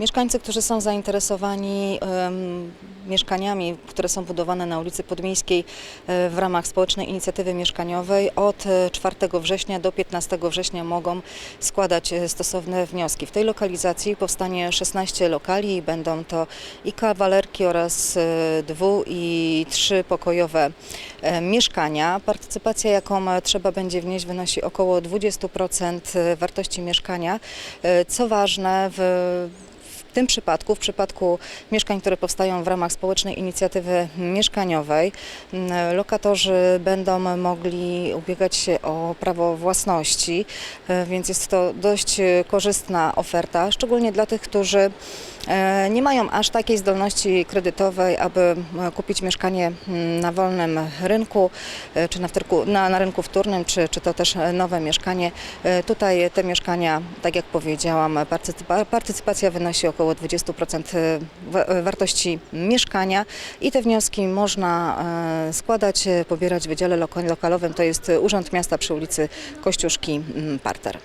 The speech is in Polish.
Mieszkańcy, którzy są zainteresowani mieszkaniami, które są budowane na ulicy Podmiejskiej e, w ramach społecznej inicjatywy mieszkaniowej, od e, 4 września do 15 września mogą składać e, stosowne wnioski. W tej lokalizacji powstanie 16 lokali i będą to i kawalerki oraz e, dwu i trzypokojowe e, mieszkania. Partycypacja, jaką e, trzeba będzie wnieść, wynosi około 20% wartości mieszkania. E, Co ważne, w w tym przypadku, w przypadku mieszkań, które powstają w ramach społecznej inicjatywy mieszkaniowej, m, lokatorzy będą mogli ubiegać się o prawo własności, e, więc jest to dość e, korzystna oferta, szczególnie dla tych, którzy nie mają aż takiej zdolności kredytowej, aby e, kupić mieszkanie m, na wolnym rynku, e, czy na, na, na rynku wtórnym, czy, czy to też e, nowe mieszkanie. E, Tutaj te mieszkania, tak jak powiedziałam, partycypa, partycypacja wynosi około 20% wa- wartości mieszkania i te wnioski można e, składać, e, pobierać w Wydziale Lokalowym, to jest Urząd Miasta przy ulicy Kościuszki m, Parter.